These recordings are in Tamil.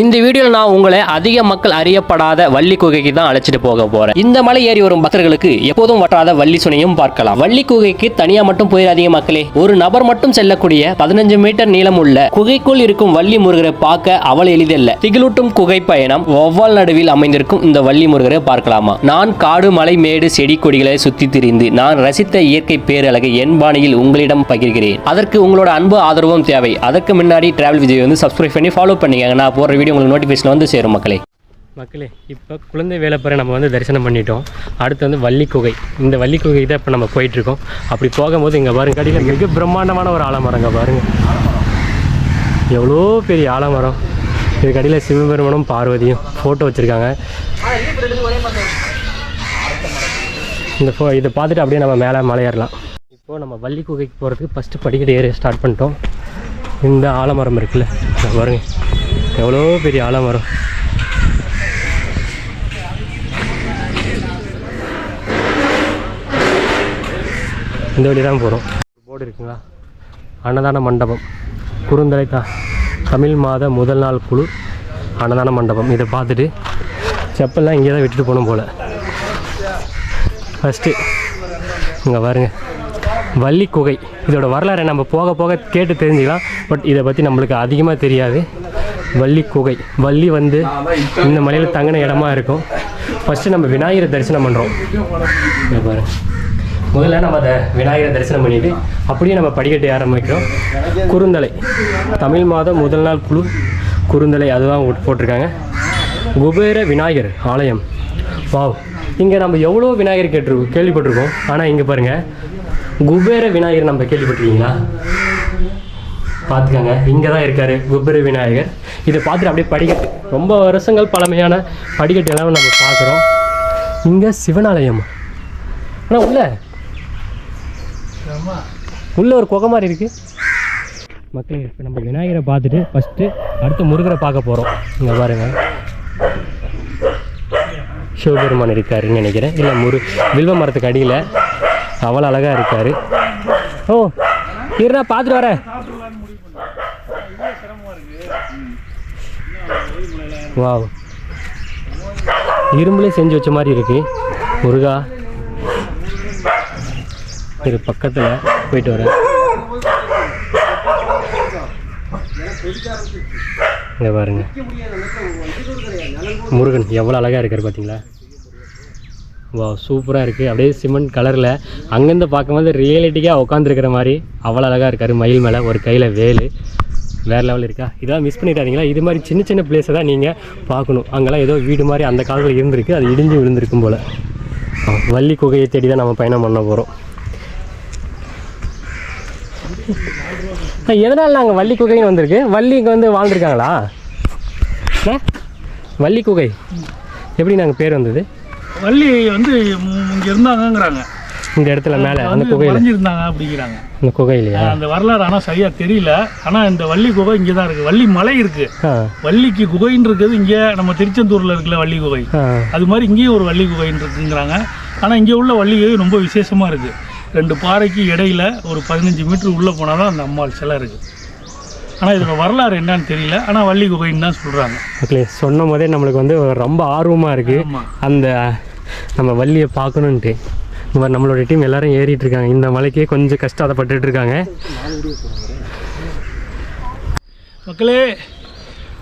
இந்த வீடியோவில் நான் உங்களை அதிக மக்கள் அறியப்படாத வள்ளி குகைக்கு தான் அழைச்சிட்டு போக போறேன். இந்த மலை ஏறி வரும் பக்தர்களுக்கு எப்போதும் வற்றாத வள்ளி சுனையும் பார்க்கலாம். வள்ளி குகைக்கு தனியா மட்டும் போயிடாதீங்க மக்களே. ஒரு நபர் மட்டும் செல்லக்கூடிய பதினஞ்சு மீட்டர் நீளம் உள்ள குகைக்குள் இருக்கும் வள்ளி முருகரை பார்க்க அவள் எளிதல்ல. திகிலூட்டும் குகை பயணம் ஒவ்வால் நடுவில் அமைந்திருக்கும் இந்த வள்ளி முருகரை பார்க்கலாமா? நான் காடு மலை மேடு செடி கொடிகளை சுத்தி திரிந்து நான் ரசித்த இயற்கை பேரழகை என் பாணியில் உங்களிடம் பகிர்கிறேன். அதற்கு உங்களோட அன்பு ஆதரவும் தேவை. அதற்கு முன்னாடி டிராவல் விஜய் வந்து சப்ஸ்கிரைப் பண்ணி ஃபாலோ பண்ணிக்கங்க. நான் போற வீடியோ உங்களுக்கு நோட்டிஃபிகேஷன் வந்து சேரும் மக்களே. மக்களே இப்போ குழந்தை வேலைப்பறை நம்ம வந்து தரிசனம் பண்ணிட்டோம். அடுத்து வந்து வள்ளி குகை. இந்த வள்ளி குகை தான் இப்போ நம்ம போயிட்டுருக்கோம் அப்படி போகும்போது இங்கே பாருங்க கடையில் மிக பிரம்மாண்டமான ஒரு ஆலமரங்க பாருங்க. எவ்வளோ பெரிய ஆலமரம். இது கடையில் சிவபெருமனும் பார்வதியும் ஃபோட்டோ வச்சுருக்காங்க. இந்த ஃபோ இதை பார்த்துட்டு அப்படியே நம்ம மேலே மலையேறலாம். இப்போது நம்ம வள்ளி குகைக்கு போகிறதுக்கு ஃபஸ்ட்டு படிக்கட்டு ஏற ஸ்டார்ட் பண்ணிட்டோம். இந்த ஆலமரம் இருக்குல்ல பாருங்கள் எவ்வளோ பெரிய ஆலமரம் இந்த வழி தான் போகிறோம் போர்டு இருக்குங்களா? அன்னதான மண்டபம். குறுந்தலை தமிழ் மாத முதல் நாள் குழு அன்னதான மண்டபம். இதை பார்த்துட்டு செப்பல்லாம் இங்கே தான் விட்டுட்டு போகணும் போல். ஃபஸ்ட்டு இங்கே பாருங்க. வள்ளி குகை இதோட வரலாறை நம்ம போக போக கேட்டு தெரிஞ்சுக்கலாம். பட் இதை பற்றி நம்மளுக்கு அதிகமாக தெரியாது. வள்ளி குகை வள்ளி வந்து இந்த மலையில் தங்கின இடமா இருக்கும். ஃபஸ்ட்டு நம்ம விநாயகரை தரிசனம் பண்ணுறோம் இங்க பாருங்க முதல்ல நம்ம அதை விநாயகரை தரிசனம் பண்ணிட்டு அப்படியே நம்ம படிக்கட்டு ஆரம்பிக்கிறோம். குறுந்தலை. தமிழ் மாதம் முதல் நாள் குழு. குறுந்தலை அதுதான் போட்டிருக்காங்க. குபேர விநாயகர் ஆலயம். வாவ். இங்கே நம்ம எவ்வளோ விநாயகர் கேட்டிருக்கோம் கேள்விப்பட்டிருக்கோம். ஆனால் இங்கே பாருங்கள் குபேர விநாயகர் நம்ம கேள்விப்பட்டிருக்கீங்களா? பார்த்துக்கோங்க. இங்கே தான் இருக்கார் குபேர விநாயகர். இதை பார்த்துட்டு அப்படியே படிக்கட்டு. ரொம்ப வருஷங்கள் பழமையான படிக்கட்டு எல்லாம் நம்ம பார்க்குறோம். இங்கே சிவனாலயம். ஆனால் உள்ள. உள்ள ஒரு குகை மாதிரி இருக்கு. மக்களே இப்போ நம்ம விநாயகரை பார்த்துட்டு ஃபஸ்ட்டு அடுத்து முருகரை பார்க்க போகிறோம் இங்கே பாருங்க. சிவபெருமான் இருக்காருன்னு நினைக்கிறேன். இல்லை முரு வில்வ மரத்துக்கு அடியில். அவ்வளோ அழகாக இருக்கார். ஓ இருடா பார்த்துட்டு வரேன். வாவ். இரும்புலேயே செஞ்சு வச்ச மாதிரி இருக்கு. முருகா இது பக்கத்தில் போயிட்டு வரேன் இங்கே பாருங்க. முருகன் எவ்வளோ அழகாக இருக்கார் பார்த்தீங்களா வா சூப்பராக இருக்குது அப்படியே சிமெண்ட் கலரில் அங்கேருந்து பார்க்கும்போது ரியாலிட்டிக்காக உட்காந்துருக்கிற மாதிரி அவ்வளோ அழகாக இருக்கார் மயில் மேலே ஒரு கையில் வேலு. வேறு லெவல் இருக்கா? இதெல்லாம் மிஸ் பண்ணிடாதீங்களா? இது மாதிரி சின்ன சின்ன பிளேஸை தான் நீங்கள் பார்க்கணும். அங்கெல்லாம் ஏதோ வீடு மாதிரி அந்த காலத்தில் இருந்திருக்கு. அது இடிஞ்சு விழுந்திருக்கும் போல். வள்ளி குகையை தேடி தான் நம்ம பயணம் பண்ண போகிறோம் எதனால் நாங்கள் வள்ளி குகைன்னு வந்திருக்கு? வள்ளி இங்கே வந்து வாழ்ந்துருக்காங்களா? வள்ளி குகை. எப்படி நாங்கள் பேர் வந்தது? வள்ளி வந்து இங்கே இருந்தாங்கங்கிறாங்க. இந்த இடத்துல மேலே அந்த குகையில். வளைஞ்சிருந்தாங்க அப்படிங்கிறாங்க. இந்த குகையிலையா? அந்த வரலாறு ஆனால் சரியா தெரியல. ஆனா இந்த வள்ளி குகை இங்கே தான் இருக்கு. வள்ளி மலை இருக்கு. ஆ. வள்ளிக்கு குகைன்னு இருக்குது. இங்கே நம்ம திருச்செந்தூர்ல இருக்குல்ல வள்ளி குகை. அது மாதிரி இங்கேயும் ஒரு வள்ளி குகைன்னு இருக்குங்கிறாங்க. ஆனா இங்கே உள்ள வள்ளி குகை ரொம்ப விசேஷமா இருக்கு. ரெண்டு பாறைக்கு இடையில ஒரு பதினஞ்சு மீட்டர் உள்ள போனால் தான் அந்த அம்மாள் சிலை இருக்கு. ஆனா இதோட வரலாறு என்னன்னு தெரியல. ஆனா வள்ளி குகைன்னு தான் சொல்றாங்க. ஓகே சொன்ன போதே நம்மளுக்கு வந்து ரொம்ப ஆர்வமாக இருக்குது அந்த நம்ம வள்ளியை பார்க்கணுன்ட்டு. இப்போ மாதிரி நம்மளோட டீம் எல்லாரும் ஏறிட்டு இருக்காங்க. இந்த மலைக்கே கொஞ்சம் கஷ்டப்பட்டுட்டு இருக்காங்க. மக்களே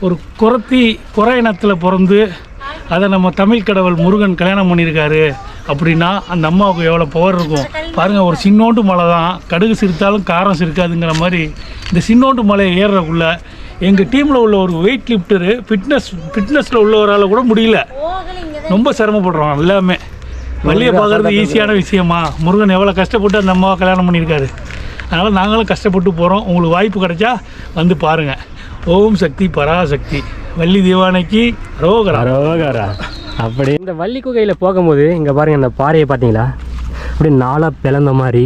ஒரு குரத்தி குறை இனத்தில் பிறந்து அதை நம்ம தமிழ் கடவுள் முருகன் கல்யாணம் பண்ணியிருக்காரு அப்படின்னா அந்த அம்மாவுக்கு எவ்வளோ பவர் இருக்கும்? பாருங்கள் ஒரு சின்னோண்டு மலை தான். கடுகு சிரித்தாலும் காரம் சிரிக்காதுங்கிற மாதிரி இந்த சின்னோண்டு மலையை ஏறுறக்குள்ள எங்கள் டீமில் உள்ள ஒரு வெயிட் லிஃப்டரு ஃபிட்னஸ் ஃபிட்னஸில் உள்ளவரால் கூட முடியல. ரொம்ப சிரமப்படுறோம் எல்லாமே. வள்ளியை பார்க்குறது ஈஸியான விஷயமா? முருகன் எவ்வளோ கஷ்டப்பட்டு அந்த அம்மாவை கல்யாணம் பண்ணியிருக்காரு. அதனால் நாங்களும் கஷ்டப்பட்டு போகிறோம் உங்களுக்கு வாய்ப்பு கிடைச்சா வந்து பாருங்கள் ஓம் சக்தி பராசக்தி. வள்ளி தீவானைக்கு ரோகரா அரோகரா. அப்படி. இந்த வள்ளி குகையில் போகும்போது இங்கே பாருங்க இந்த பாறையை பார்த்தீங்களா? அப்படியே நாளாக பிளந்த மாதிரி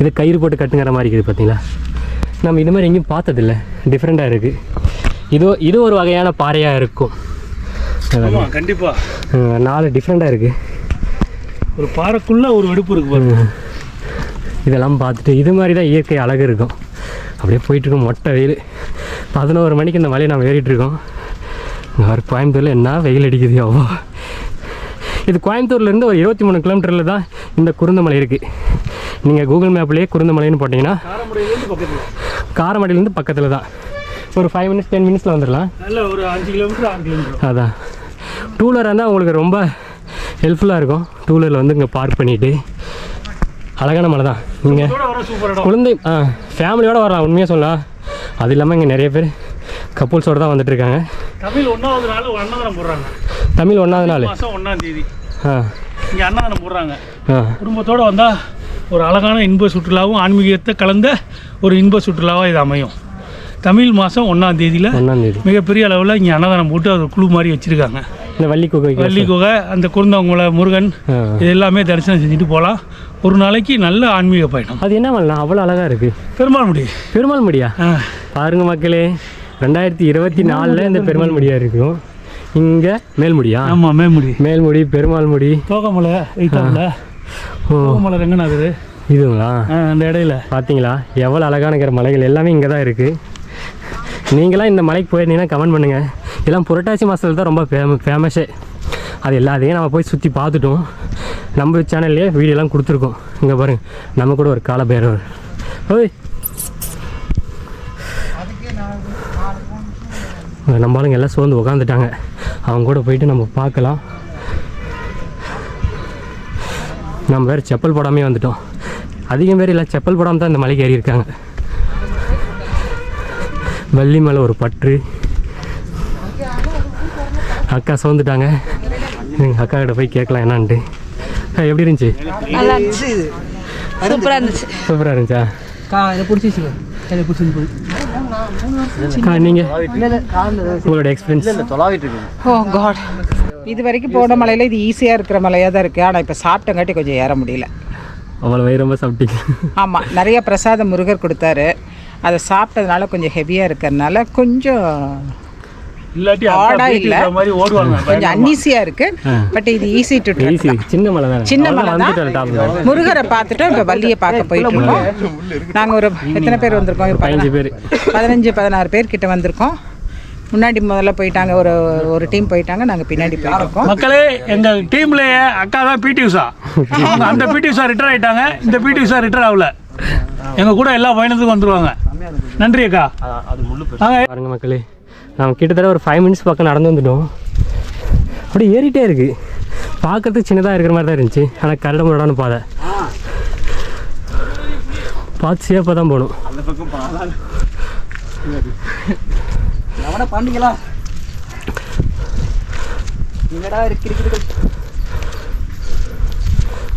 இது கயிறு போட்டு கட்டுங்கிற மாதிரி இருக்குது பார்த்தீங்களா? நம்ம இது மாதிரி எங்கேயும் பார்த்ததில்ல. டிஃப்ரெண்ட்டாக இருக்குது இது இது ஒரு வகையான பாறையாக இருக்கும். கண்டிப்பாக நாலு டிஃப்ரெண்ட்டாக இருக்குது ஒரு பாறைக்குள்ளே ஒரு வெடுப்பு இருக்கு பாருங்க. இதெல்லாம் பார்த்துட்டு இது மாதிரி தான் இயற்கை அழகு இருக்கும். அப்படியே போயிட்டுருக்கோம் மொட்டை வெயில். பதினோரு மணிக்கு இந்த மலையை நம்ம ஏறிட்டு இருக்கோம். இங்க ஒரு கோயம்புத்தூரில் என்ன வெயில் அடிக்குது அவ்வளோ இது கோயம்புத்தூர்லேருந்து ஒரு இருபத்தி மூணு கிலோமீட்டரில் தான் இந்த குருந்தமலை இருக்குது நீங்கள் கூகுள் மேப்லேயே குருந்தமலைன்னு போட்டிங்கன்னா காரமடையிலேருந்து பக்கத்தில் தான். ஒரு ஃபைவ் மினிட்ஸ் டென் மினிட்ஸில் வந்துடலாம். ஒரு அஞ்சு கிலோமீட்டர் ஆறு கிலோமீட்டர். அதான். டூ வீலர் இருந்தால் உங்களுக்கு ரொம்ப ஹெல்ப்ஃபுல்லாக இருக்கும். டூ வீலரில் வந்து இங்கே பார்க் பண்ணிவிட்டு அழகான மலை தான். நீங்கள் குழந்தை ஆ ஃபேமிலியோடு வரலாம். உண்மையாக சொல்லலாம் அது இல்லாமல் இங்கே நிறைய பேர் கப்புள்ஸோடு தான் வந்துட்டு இருக்காங்க. தமிழ் ஒன்றாவது நாள் அன்னதானம் போடுறாங்க. தமிழ் ஒன்றாவது நாள். ஒன்றாம் தேதி. ஆ. இங்கே அன்னதானம் போடுறாங்க. ஆ. குடும்பத்தோடு வந்தால் ஒரு அழகான இன்ப சுற்றுலாவும் ஆன்மீகத்தை கலந்த ஒரு இன்ப சுற்றுலாவாக இது அமையும். தமிழ் மாதம் ஒன்றாம் தேதியில் ஒன்றாந்தேதி மிகப்பெரிய அளவில் இங்கே அன்னதானம் போட்டு அது குழு மாதிரி வச்சுருக்காங்க. இந்த வள்ளி குகை வள்ளி குகை அந்த குருந்தவங்கள முருகன் இது எல்லாமே தரிசனம் செஞ்சுட்டு போகலாம் ஒரு நாளைக்கு நல்ல ஆன்மீக பயணம். அது என்ன மலைண்ணா அவ்வளோ அழகாக இருக்குது பெருமாள் முடி. பெருமாள் முடியா? பாருங்க மக்களே ரெண்டாயிரத்தி இருபத்தி நாலில் இந்த பெருமாள் முடியா இருக்கும். இங்கே மேல்முடியா ஆமாம் மேமுடி மேல்முடி பெருமாள் முடி. தோகமலை தோகமலை ரெங்கநாதர். இதுங்களா? அந்த இடையில. பார்த்தீங்களா எவ்வளோ அழகான மலைகள் எல்லாமே இங்கே தான் இருக்குது நீங்களாம் இந்த மலைக்கு போயிருந்தீங்கன்னா கமெண்ட் பண்ணுங்கள் இதெல்லாம் புரட்டாசி மாதத்தில் தான் ரொம்ப ஃபேம ஃபேமஸே அது எல்லாத்தையும் நம்ம போய் சுற்றி பார்த்துட்டோம். நம்ம சேனல்லே வீடியோலாம் கொடுத்துருக்கோம். இங்கே பாருங்க நம்ம கூட ஒரு கால பேரவர். ஓய். நம்ம ஆளுங்க எல்லாம் சோர்ந்து உக்காந்துட்டாங்க. அவங்க கூட போயிட்டு நம்ம பார்க்கலாம். நம்ம வேறு செப்பல் போடாமே வந்துட்டோம். அதிகம் பேர் எல்லாம் செப்பல் போடாமல் தான் இந்த மலைக்கு ஏறி இருக்காங்க வள்ளி மேலே ஒரு பற்று. அக்கா சோர்ந்துட்டாங்க எங்கள் அக்கா கிட்ட போய் கேட்கலாம் என்னான்ட்டு. எப்படி இருந்துச்சு? நல்லா இருந்துச்சு. சூப்பராக இருந்துச்சு. சூப்பராக இருந்துச்சா? நீங்கள் உங்களோட எக்ஸ்பீரியன்ஸ் ஓ காட் இது வரைக்கும் போன மலையில் இது ஈஸியாக இருக்கிற மலையாக தான் இருக்குது ஆனால் இப்போ சாப்பிட்டங்காட்டி கொஞ்சம் ஏற முடியல. அவ்வளோ வயிறு ரொம்ப சாப்பிட்டீங்க. ஆமாம் நிறைய பிரசாதம் முருகர் கொடுத்தாரு. அதை சாப்பிட்டதுனால கொஞ்சம் ஹெவியாக இருக்கிறதுனால கொஞ்சம் இல்லாட்டி ஆடா இல்ல. மாதிரி ஓடுவாங்க கொஞ்சம் அன்னீசியாக இருக்குது பட் இது ஈஸி டு ஈஸி சின்ன மலை தானே? சின்ன அவ்வளவுதான் மலை வந்துட்டோம் தான் டாப் முருகரை பார்த்துட்டோம் இப்போ வள்ளியை பார்க்க போயிட்டு இருக்கோம். நாங்கள் ஒரு எத்தனை பேர் வந்திருக்கோம்? இப்போ பதினஞ்சு பேர். பதினஞ்சு பதினாறு பேர் கிட்ட வந்திருக்கோம். முன்னாடி முதல்ல போயிட்டாங்க ஒரு ஒரு டீம் போயிட்டாங்க நாங்கள் பின்னாடி போயிட்டு இருக்கோம். மக்களே எங்க டீம்லயே அக்கா தான் பிடி உஷா. அந்த பிடி உஷா ரிட்டர் ஆயிட்டாங்க. இந்த பிடி உஷா ரிட்டர் ஆகல. எங்க கூட எல்லா பயணத்துக்கும் வந்துருவாங்க. நன்றி அக்கா. பாருங்க மக்களே நம்ம கிட்டத்தட்ட ஒரு ஃபைவ் மினிட்ஸ் பக்கம் நடந்து வந்துட்டோம். அப்படியே ஏறிட்டே இருக்கு. பார்க்கறதுக்கு சின்னதாக இருக்கிற மாதிரி தான் இருந்துச்சு. ஆனால் கரட முரடான பாதை. பார்த்து சேஃபாக தான் போகணும்.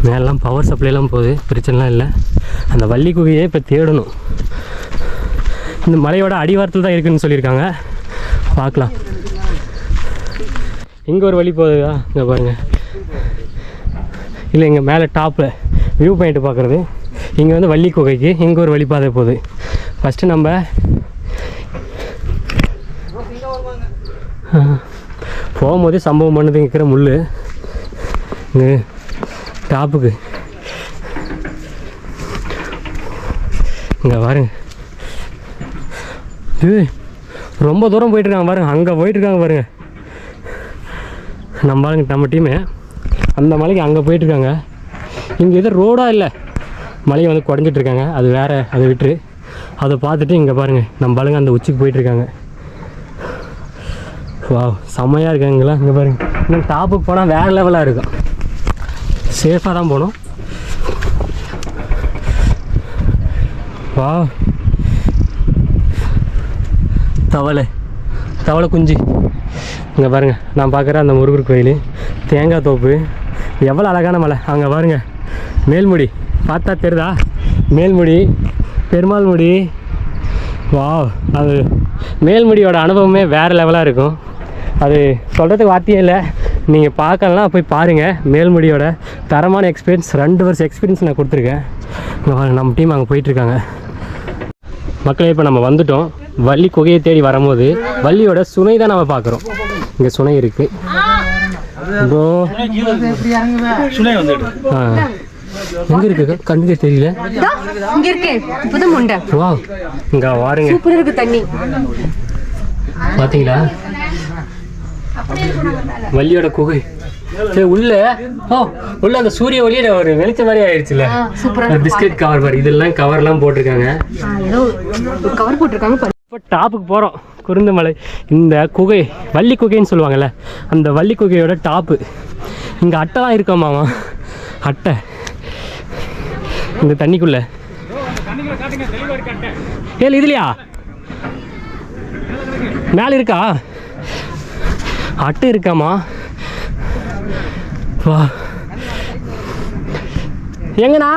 மேலாம் பவர் சப்ளைலாம் போகுது. பிரச்சனைலாம் இல்லை. அந்த வள்ளி குகையே இப்போ தேடணும். இந்த மலையோட அடிவாரத்தில் தான் இருக்குன்னு சொல்லியிருக்காங்க. பார்க்கலாம். இங்கே ஒரு வழி போகுதுதா இங்கே பாருங்கள் இல்லை இங்கே மேலே டாப்பில் வியூ பாயிண்ட் பார்க்குறது. இங்கே வந்து வள்ளி குகைக்கு இங்கே ஒரு வழிபாதை போகுது. ஃபஸ்ட்டு நம்ம போகும்போதே சம்பவம் பண்ணது இருக்கிற முள் இங்கே டாப்புக்கு இங்கே பாருங்க. இது ரொம்ப தூரம் போயிட்டுருக்காங்க பாருங்க. அங்கே போயிட்டுருக்காங்க பாருங்க. நம்ம ஆளுங்க நம்ம டீமு அந்த மலைக்கு அங்கே போயிட்டுருக்காங்க இங்கே எதுவும் ரோடாக இல்லை. மலையை வந்து குடஞ்சிட்ருக்காங்க அது வேற அதை விட்டுரு. அதை பார்த்துட்டு இங்கே பாருங்கள் நம்ம ஆளுங்க அந்த உச்சிக்கு போயிட்டுருக்காங்க வா செம்மையாக இருக்காங்களா இங்கே பாருங்கள் இன்னும் டாப்புக்கு போனால் வேறு லெவலாக இருக்கும். சேஃபாக தான் போகணும். வா தவளை. தவளை குஞ்சு. இங்கே பாருங்க நான் பார்க்குற அந்த முருகர் கோயில் தேங்காய் தோப்பு எவ்வளோ அழகான மலை. அங்கே பாருங்க மேல்முடி. பார்த்தா தெரியுதா? மேல்முடி பெருமாள் முடி. வா அது மேல்முடியோட அனுபவமே வேறு லெவலாக இருக்கும். அது சொல்கிறதுக்கு வார்த்தையே இல்லை. நீங்கள் பார்க்கலாம் போய் பாருங்கள் மேல்முடியோட தரமான எக்ஸ்பீரியன்ஸ் ரெண்டு வருஷம் எக்ஸ்பீரியன்ஸ் நான் கொடுத்துருக்கேன். நம்ம டீம் அங்கே போயிட்டுருக்காங்க மக்களே இப்போ நம்ம வந்துட்டோம். வள்ளி குகையை தேடி வரும்போது வள்ளியோட சுனை தான் நம்ம பார்க்குறோம். இங்கே சுனை ப்ரோ. சுனை வந்துடு ஆ. எங்கே இருக்கு? கண்ணுக்கே தெரியல. இங்க இருக்கே. இப்பதான் முண்டை. வா இங்கே வாருங்க. சூப்பரா இருக்கு தண்ணி. பார்த்தீங்களா வள்ளியோட குகை. சரி உள்ள. ஓ உள்ள அந்த சூரிய ஒளியில ஒரு வெளிச்ச மாதிரி ஆயிடுச்சுல பிஸ்கட் கவர் பாரு இதெல்லாம் கவர்லாம் போட்டிருக்காங்க. கவர் போட்டிருக்காங்க. இப்போ டாப்புக்கு போகிறோம் குருந்தமலை இந்த குகை வள்ளி குகைன்னு சொல்லுவாங்கல்ல அந்த வள்ளி குகையோட டாப்பு இங்கே அட்டைலாம் இருக்காமாமா அட்டை. இந்த தண்ணிக்குள்ள. ஏழு இதுலையா? மேலே இருக்கா? அட்டை இருக்காமா வா. எங்கண்ணா?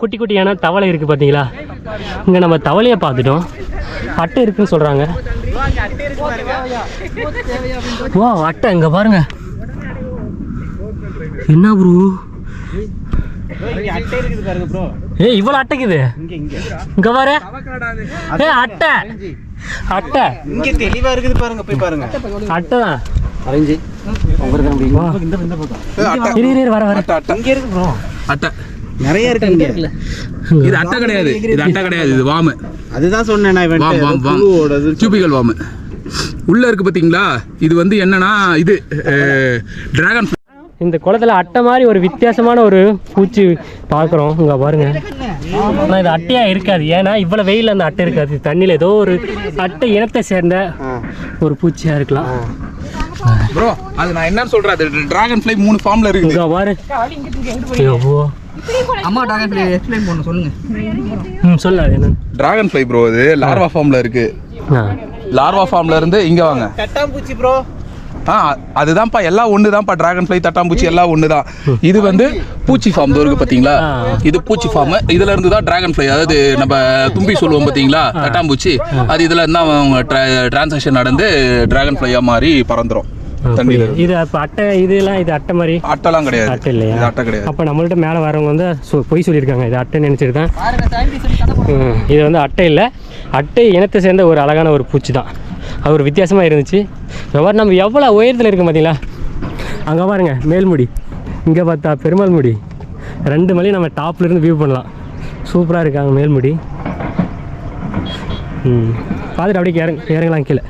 குட்டி குட்டியான தவளை இருக்குது பார்த்தீங்களா இங்கே நம்ம தவளையை பார்த்துட்டோம். அட்டை இருக்குன்னு சொல்கிறாங்க வா அட்டை இங்கே பாருங்க. என்ன ப்ரோ ஏ இவ்வளோ அட்டைக்குது. இங்க பாரு. ஏ அட்டை. அட்டை. இங்க தெளிவா இருக்குது பாருங்க போய் பாருங்க. அட்டை தான். அரேஞ்சு. இரு, இரு வர வர. இங்க இருக்கு ப்ரோ அட்டை. நிறைய இருக்கு இங்க. இது அட்டை கிடையாது. இது அட்டை கிடையாது. இது வாமு. அதுதான் சொன்னேன் நான் வாம் வாம் டியூபிக்கல் வாமு. உள்ள இருக்கு பாத்தீங்களா? இது வந்து என்னன்னா இது டிராகன் இந்த குளத்துல அட்டை மாதிரி ஒரு வித்தியாசமான ஒரு பூச்சி பார்க்குறோம். இங்க பாருங்க. ஆனால் இது அட்டையா இருக்காது. ஏன்னா இவ்வளவு வெயில்ல அந்த அட்டை இருக்காது. தண்ணியில் ஏதோ ஒரு அட்டை இனத்தை சேர்ந்த ஒரு பூச்சியா இருக்கலாம். ப்ரோ அது நான் என்னன்னு சொல்றேன்? அது டிராகன் ஃப்ளை மூணு ஃபார்ம்ல இருக்குது இங்க பாரு. ஐயோ. அம்மா டாக்டர் எக்ஸ்பிளைன் பண்ண சொல்லுங்க. ம் சொல்லு அது என்னன்னு டிராகன் ஃப்ளை ப்ரோ இது லார்வா ஃபார்ம்ல இருக்கு. லார்வா ஃபார்ம்ல இருந்து இங்க வாங்க. தட்டாம்பூச்சி ப்ரோ ஆ அதுதான்ப்பா எல்லாம் ஒன்று தான்ப்பா டிராகன் ஃப்ளை தட்டாம்பூச்சி எல்லாம் ஒன்று தான் இது வந்து பூச்சி ஃபார்ம் இருக்கு பார்த்தீங்களா. இது பூச்சி ஃபார்ம் இதுல இருந்து தான் டிராகன் ஃப்ளை அதாவது நம்ம தும்பி சொல்லுவோம் பார்த்தீங்களா தட்டாம்பூச்சி அது இதுல இருந்தா அவங்க டிரான்சாக்ஷன் நடந்து டிராகன் ஃப்ளையா மாறி இருந்து. இது அப்போ அட்டை இதெல்லாம் இது அட்டை மாதிரி? அட்டைலாம் கிடையாது. அட்டை இல்லையா? இது அட்டை கிடையாது. அப்போ நம்மள்ட்ட மேலே வரவங்க வந்து சொ- பொய் சொல்லியிருக்காங்க. இது அட்டை நினச்சிட்டு தான் இது வந்து அட்டை இல்லை. அட்டை இனத்தை சேர்ந்த ஒரு அழகான ஒரு பூச்சி தான் அது ஒரு வித்தியாசமாக இருந்துச்சு. எவ்வாறு நம்ம எவ்வளோ உயரத்தில் இருக்கு பார்த்தீங்களா அங்கே பாருங்க மேல்முடி. இங்கே பார்த்தா பெருமாள் முடி ரெண்டு மலையும் நம்ம டாப்லேருந்து வியூ பண்ணலாம். சூப்பராக இருக்காங்க மேல்முடி. ம். பார்த்துட்டு அப்படியே இறங்க இறங்கலாம் கீழே.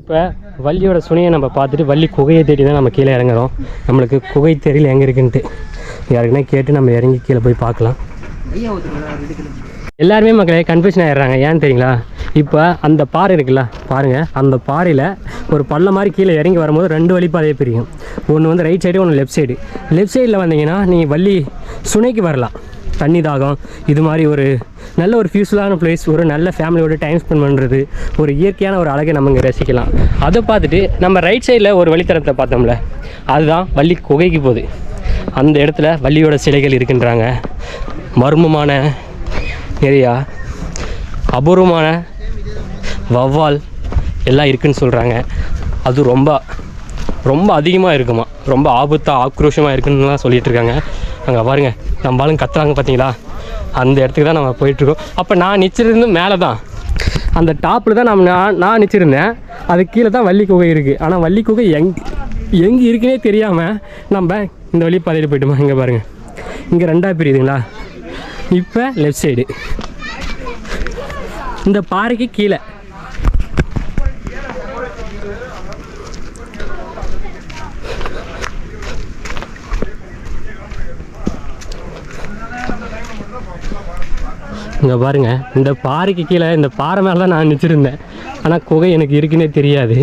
இப்போ வள்ளியோட சுனையை நம்ம பார்த்துட்டு வள்ளி குகையை தேடி தான் நம்ம கீழே இறங்குறோம். நம்மளுக்கு குகை தெரியல எங்கே இருக்குன்ட்டு. யாருக்குன்னா கேட்டு நம்ம இறங்கி கீழே போய் பார்க்கலாம். ஐயா எல்லாருமே மக்களே கன்ஃபியூஷன் ஆயிடுறாங்க. ஏன்னு தெரியுங்களா? இப்போ அந்த பாறை இருக்குல்ல பாருங்கள் அந்த பாறையில் ஒரு பள்ளம் மாதிரி கீழே இறங்கி வரும்போது ரெண்டு வழி பிரியும். ஒன்று வந்து ரைட் சைடு ஒன்று லெஃப்ட் சைடு லெஃப்ட் சைடில் வந்தீங்கன்னா நீங்கள் வள்ளி சுனைக்கு வரலாம். தண்ணி தாகம் இது மாதிரி ஒரு நல்ல ஒரு ஃபியூஸ்ஃபுல்லான பிளேஸ் ஒரு நல்ல ஃபேமிலியோட டைம் ஸ்பெண்ட் பண்ணுறது ஒரு இயற்கையான ஒரு அழகை நம்ம இங்கே ரசிக்கலாம். அதை பார்த்துட்டு நம்ம ரைட் சைடில் ஒரு வழித்தடத்தை பார்த்தோம்ல அதுதான் வள்ளி குகைக்கு போகுது. அந்த இடத்துல வள்ளியோட சிலைகள் இருக்குன்றாங்க. மர்மமான நிறையா அபூர்வமான வவ்வால் எல்லாம் இருக்குன்னு சொல்கிறாங்க அது ரொம்ப ரொம்ப அதிகமாக இருக்குமா? ரொம்ப ஆபத்தாக ஆக்ரோஷமாக இருக்குன்னுலாம் சொல்லிட்டு இருக்காங்க. அங்கே பாருங்க நம்ம ஆளுங்க கத்துறாங்க பார்த்தீங்களா அந்த இடத்துக்கு தான் நம்ம போயிட்டுருக்கோம் அப்போ நான் நிச்சிருந்து மேலே தான் அந்த டாப்பில் தான் நம்ம நான் நான் நிச்சிருந்தேன். அது கீழே தான் வள்ளி குகை இருக்குது ஆனால் வள்ளி குகை எங் எங்கே இருக்குன்னே தெரியாமல் நம்ம இந்த வழி பாதையில் போய்ட்டுமா? இங்கே பாருங்கள் இங்கே ரெண்டாக பிரியுதுங்களா? இப்போ லெஃப்ட் சைடு இந்த பாறைக்கு கீழே. இங்கே பாருங்க இந்த பாறைக்கு கீழே இந்த பாறை மேலே தான் நான் நினச்சிருந்தேன் ஆனால் குகை எனக்கு இருக்குன்னே தெரியாது.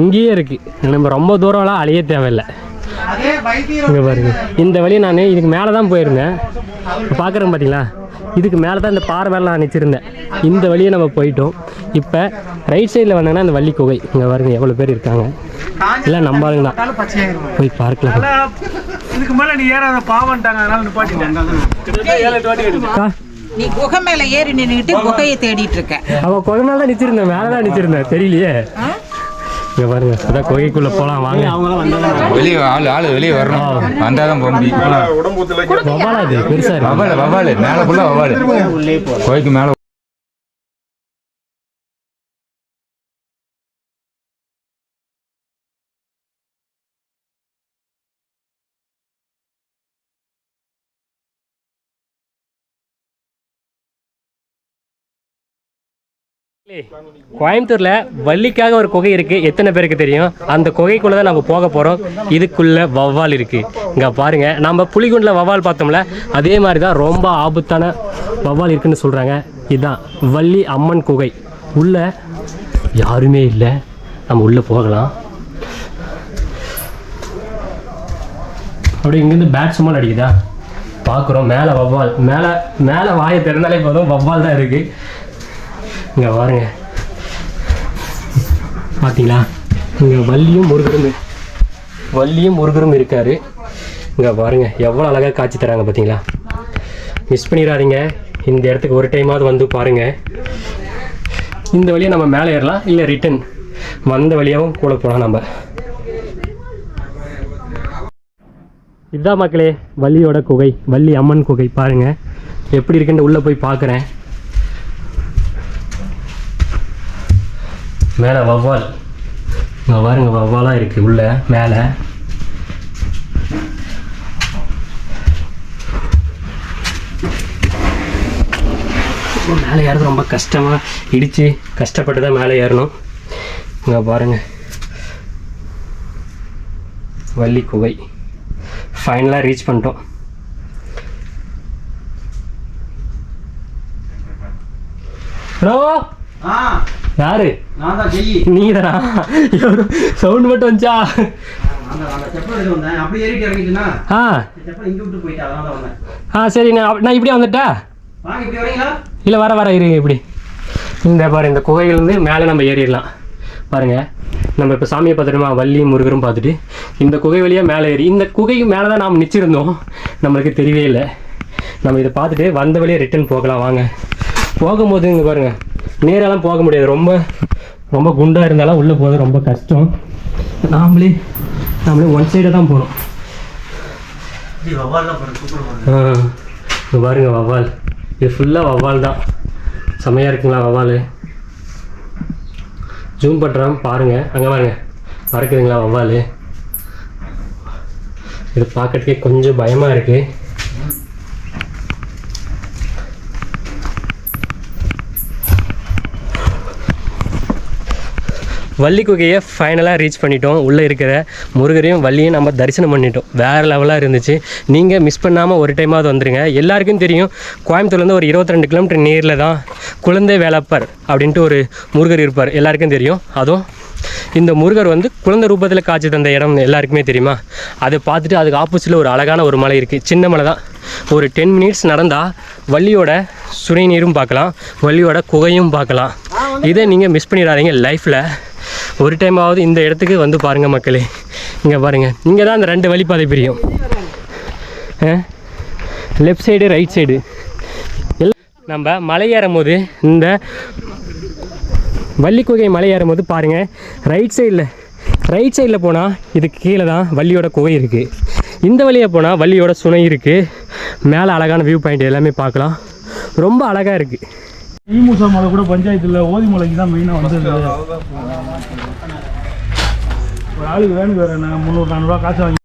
இங்கேயே இருக்குது நம்ம ரொம்ப தூரம்லாம் அலைய தேவையில்லை. இங்கே பாருங்க. இந்த வழி நான் இதுக்கு மேலே தான் போயிருந்தேன் பார்க்குறேன் பார்த்தீங்களா இதுக்கு மேலே தான் இந்த பாறை மேலே நான் நினச்சிருந்தேன் இந்த வழியை நம்ம போயிட்டோம். இப்போ ரைட் சைடில் வந்தாங்கன்னா இந்த வள்ளி குகை. இங்கே பாருங்க எவ்வளோ பேர் இருக்காங்க. எல்லாம் நம்பாளுங்க தான். போய் பார்க்கலாம். இதுக்கு மேல நீ ஏறாத பாவன்ட்டாங்க அதனால அக்கா, நீ குகை மேல ஏறி நின்றுட்டு குகையை தேடிட்டு இருக்க. அவன் குகை மேலே தான் நினச்சிருந்தேன் மேலே தான் நினச்சிருந்தேன் தெரியலையே இங்கே பாருங்க. அதான் குகைக்குள்ளே போகலாம் வாங்க. வெளியே ஆள் ஆள் வெளியே வரணும். வந்தாதான் போக முடியும். வவ்வாலா இது? பெருசாக வவாலு வவாலு. மேலே ஃபுல்லாக வவாலு. கோயிலுக்கு மேலே கோயம்புத்தூர்ல வள்ளிக்காக ஒரு குகை இருக்கு. எத்தனை பேருக்கு தெரியும்? அந்த குகைக்குள்ள தான் நம்ம போக போறோம். இதுக்குள்ள வவ்வால் இருக்கு. இங்க பாருங்க. நம்ம புலிகுண்டில் வவ்வால் பார்த்தோம்ல அதே மாதிரி தான் ரொம்ப ஆபத்தான வவ்வால் இருக்குன்னு சொல்றாங்க. இதுதான் வள்ளி அம்மன் குகை. உள்ள யாருமே இல்லை. நம்ம உள்ள போகலாம். அப்படியே இங்கேருந்து பேட் சும்மா அடிக்குதா பார்க்குறோம் மேலே வவ்வால் மேலே மேலே வாயை திறந்தாலே போதும். வவ்வால் தான் இருக்குது இங்கே பாருங்க பார்த்தீங்களா இங்கே வள்ளியும் முருகரும் வள்ளியும் முருகரும் இருக்காரு. இங்கே பாருங்க எவ்வளோ அழகாக காட்சி தராங்க பார்த்தீங்களா மிஸ் பண்ணிடாதீங்க. இந்த இடத்துக்கு ஒரு டைமாவது வந்து பாருங்க. இந்த வழியாக நம்ம மேலே ஏறலாம் இல்லை ரிட்டன் வந்த வழியாகவும் கூட போகலாம் நம்ம. இதுதான் மக்களே வள்ளியோட குகை வள்ளி அம்மன் குகை. பாருங்கள் எப்படி இருக்குன்னு உள்ளே போய் பார்க்குறேன் மேலே வவ்வால். இங்கே பாருங்க வவ்வாலாக இருக்குது உள்ள மேலே. மேலே ஏறது ரொம்ப கஷ்டமாக இடித்து கஷ்டப்பட்டு தான் மேலே ஏறணும். இங்கே பாருங்க. வள்ளி குகை. ஃபைனலாக ரீச் பண்ணிட்டோம். ஹலோ யாரு? நான் தான் ஜெயி. நீங்க தானா எவரும் சவுண்ட் மட்டும் வந்துச்சா? ஆ ஆ. சரி நான் இப்படியே வந்துட்டா? இல்லை வர வர இப்படி. இந்த பாரு இந்த குகையிலேருந்து மேலே நம்ம ஏறிடலாம். பாருங்க. நம்ம இப்போ சாமியை பார்த்துட்டுமா வள்ளி முருகரும் பார்த்துட்டு. இந்த குகை வழியாக மேலே ஏறி இந்த குகைக்கு மேலே தான் நாம் நிச்சிருந்தோம். நம்மளுக்கு தெரியவே இல்லை. நம்ம இதை பார்த்துட்டு வந்த வழியே ரிட்டர்ன் போகலாம். வாங்க. போகும்போது இங்கே பாருங்க நேரெல்லாம் போக முடியாது. ரொம்ப ரொம்ப குண்டாக இருந்தாலும் உள்ளே போகிறது ரொம்ப கஷ்டம். நாமளே நாமளே ஒன் சைடாக தான் போகணும் ஆ இங்க பாருங்க வவ்வால். இது ஃபுல்லாக வவ்வால் தான். செம்மையாக இருக்குங்களா வவ்வால்? ஜூம் பண்ணுறோம் பாருங்க. அங்கே பாருங்க. பறக்குதுங்களா வவ்வால்? இது பார்க்கறதுக்கே கொஞ்சம் பயமாக இருக்கு. வள்ளி குகையை ஃபைனலாக ரீச் பண்ணிட்டோம். உள்ளே இருக்கிற முருகரையும் வள்ளியும் நம்ம தரிசனம் பண்ணிட்டோம். வேறு லெவலாக இருந்துச்சு. நீங்கள் மிஸ் பண்ணாமல் ஒரு டைமாவது வந்துருங்க. எல்லாருக்கும் தெரியும் கோயம்புத்தூர்லேருந்து ஒரு இருபத்தி ரெண்டு கிலோமீட்டர் நேரில் தான் குழந்தை வேலப்பர் அப்படின்ட்டு ஒரு முருகர் இருப்பார். எல்லாருக்கும் தெரியும். அதுவும் இந்த முருகர் வந்து குழந்தை ரூபத்தில் காட்சி தந்த இடம் எல்லாருக்குமே தெரியுமா? அதை பார்த்துட்டு அதுக்கு ஆப்போசிட்டில் ஒரு அழகான ஒரு மலை இருக்குது சின்ன மலை தான். ஒரு டென் மினிட்ஸ் நடந்தால் வள்ளியோட சுனை நீரும் பார்க்கலாம். வள்ளியோட குகையும் பார்க்கலாம். இதை நீங்கள் மிஸ் பண்ணிடாதீங்க. லைஃப்பில் ஒரு டைமாவது இந்த இடத்துக்கு வந்து பாருங்கள் மக்களே. இங்கே பாருங்கள் இங்கே தான் அந்த ரெண்டு வழிப்பாதை பிரியும். லெஃப்ட் சைடு ரைட் சைடு நம்ம மலை ஏறும் போது இந்த வள்ளி குகை மலை ஏறும் போது பாருங்கள் ரைட் சைடில் ரைட் சைடில் போனால் இதுக்கு கீழே தான் வள்ளியோட குகை இருக்குது இந்த வழியாக போனால் வள்ளியோட சுனை இருக்குது மேலே அழகான வியூ பாயிண்ட் எல்லாமே பார்க்கலாம். ரொம்ப அழகாக இருக்குது ஈமுசா மலை கூட பஞ்சாயத்தில் ஓதிமலைக்கு தான் மெயினாக வந்தது. ஒரு ஆளுக்கு வேணும் வேறு நான் முந்நூறு நானூறுரூவா காசு வாங்கி